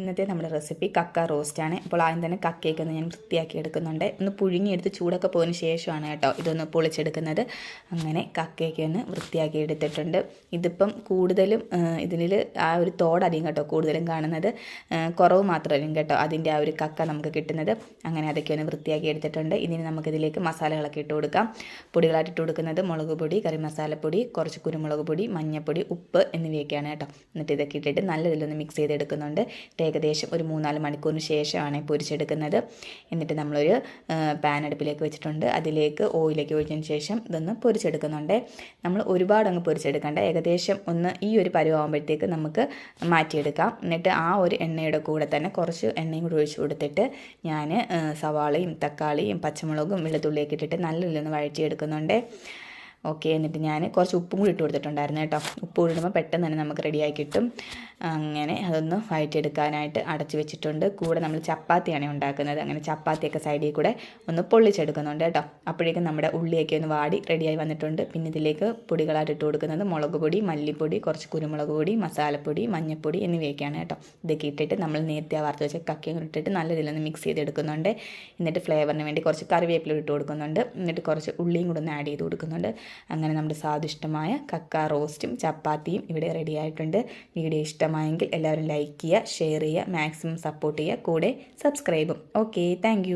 ഇന്നത്തെ നമ്മുടെ റെസിപ്പി കക്ക റോസ്റ്റാണ്. അപ്പോൾ ആദ്യം തന്നെ കക്കയൊക്കെ ഒന്ന് ഞാൻ വൃത്തിയാക്കി എടുക്കുന്നുണ്ട്. ഒന്ന് പുഴുങ്ങിയെടുത്ത് ചൂടൊക്കെ പോയതിന് ശേഷമാണ് കേട്ടോ ഇതൊന്ന് പൊളിച്ചെടുക്കുന്നത്. അങ്ങനെ കക്കയൊക്കെ ഒന്ന് വൃത്തിയാക്കി എടുത്തിട്ടുണ്ട്. ഇതിപ്പം കൂടുതലും ഇതിൽ ആ ഒരു തോടധികം കേട്ടോ കൂടുതലും കാണുന്നത്. കുറവ് മാത്രമായിരിക്കും കേട്ടോ അതിന്റെ ആ ഒരു കക്ക നമുക്ക് കിട്ടുന്നത്. അങ്ങനെ അതൊക്കെ ഒന്ന് വൃത്തിയാക്കി എടുത്തിട്ടുണ്ട്. ഇനി നമുക്കിതിലേക്ക് മസാലകളൊക്കെ ഇട്ട് കൊടുക്കാം. പൊടികളായിട്ട് ഇട്ട് കൊടുക്കുന്നത് മുളക് പൊടി കറി മസാലപ്പൊടി കുറച്ച് കുരുമുളക് പൊടി മഞ്ഞൾപ്പൊടി ഉപ്പ് എന്നിവയൊക്കെയാണ് കേട്ടോ. എന്നിട്ട് ഇതൊക്കെ ഇട്ടിട്ട് നല്ല ഇതിലൊന്ന് മിക്സ് ചെയ്തെടുക്കുന്നുണ്ട്. ഏകദേശം ഒരു മൂന്നാൽ മണിക്കൂറിന് ശേഷമാണ് പൊരിച്ചെടുക്കുന്നത്. എന്നിട്ട് നമ്മളൊരു പാൻ അടുപ്പിലേക്ക് വെച്ചിട്ടുണ്ട്. അതിലേക്ക് ഓയിലേക്ക് ഒഴിച്ചതിന് ശേഷം ഇതൊന്ന് പൊരിച്ചെടുക്കുന്നുണ്ട്. നമ്മൾ ഒരുപാട് അങ്ങ് പൊരിച്ചെടുക്കേണ്ട. ഏകദേശം ഒന്ന് ഈ ഒരു പരുവാകുമ്പോഴത്തേക്ക് നമുക്ക് മാറ്റിയെടുക്കാം. എന്നിട്ട് ആ ഒരു എണ്ണയുടെ കൂടെ തന്നെ കുറച്ച് എണ്ണയും കൂടി ഒഴിച്ചു കൊടുത്തിട്ട് ഞാൻ സവാളയും തക്കാളിയും പച്ചമുളകും വെളുത്തുള്ളിയൊക്കെ ഇട്ടിട്ട് നല്ല രീതിയിലൊന്ന് വഴറ്റിയെടുക്കുന്നുണ്ട്. ഓക്കെ എന്നിട്ട് ഞാൻ കുറച്ച് ഉപ്പും കൂടി ഇട്ട് കൊടുത്തിട്ടുണ്ടായിരുന്നു കേട്ടോ. ഉപ്പ് ഇടുമ്പോൾ പെട്ടെന്ന് തന്നെ നമുക്ക് റെഡിയായി കിട്ടും. അങ്ങനെ അതൊന്ന് വഴറ്റിയെടുക്കാനായിട്ട് അടച്ചു വെച്ചിട്ടുണ്ട്. കൂടെ നമ്മൾ ചപ്പാത്തിയാണ് ഉണ്ടാക്കുന്നത്. അങ്ങനെ ചപ്പാത്തിയൊക്കെ സൈഡിൽ കൂടെ ഒന്ന് പൊള്ളിച്ചെടുക്കുന്നുണ്ട് കേട്ടോ. അപ്പോഴേക്കും നമ്മുടെ ഉള്ളിയൊക്കെ ഒന്ന് വാടി റെഡിയായി വന്നിട്ടുണ്ട്. പിന്നെ ഇതിലേക്ക് പൊടികളായിട്ട് ഇട്ട് കൊടുക്കുന്നത് മുളക് പൊടി മല്ലിപ്പൊടി കുറച്ച് കുരുമുളക് പൊടി മസാലപ്പൊടി മഞ്ഞൾപ്പൊടി എന്നിവയൊക്കെയാണ് കേട്ടോ. ഇതൊക്കെ ഇട്ടിട്ട് നമ്മൾ നേരത്തെ വറുത്ത് വെച്ച കക്കിയും ഇട്ടിട്ട് നല്ല രീതിയിലൊന്ന് മിക്സ് ചെയ്തെടുക്കുന്നുണ്ട്. എന്നിട്ട് ഫ്ലേവറിന് വേണ്ടി കുറച്ച് കറിവേപ്പില ഇട്ട് കൊടുക്കുന്നുണ്ട്. എന്നിട്ട് കുറച്ച് ഉള്ളിയും കൂടെ ഒന്ന് ആഡ് ചെയ്ത് കൊടുക്കുന്നുണ്ട്. അങ്ങനെ നമ്മുടെ സ്വാദിഷ്ടമായ കക്ക റോസ്റ്റും ചപ്പാത്തിയും ഇവിടെ റെഡി ആയിട്ടുണ്ട്. വീഡിയോ ഇഷ്ടമായെങ്കിൽ എല്ലാവരും ലൈക്ക് ചെയ്യുക ഷെയർ ചെയ്യുക മാക്സിമം സപ്പോർട്ട് ചെയ്യുക. കൂടെ സബ്സ്ക്രൈബും ഓക്കെ താങ്ക്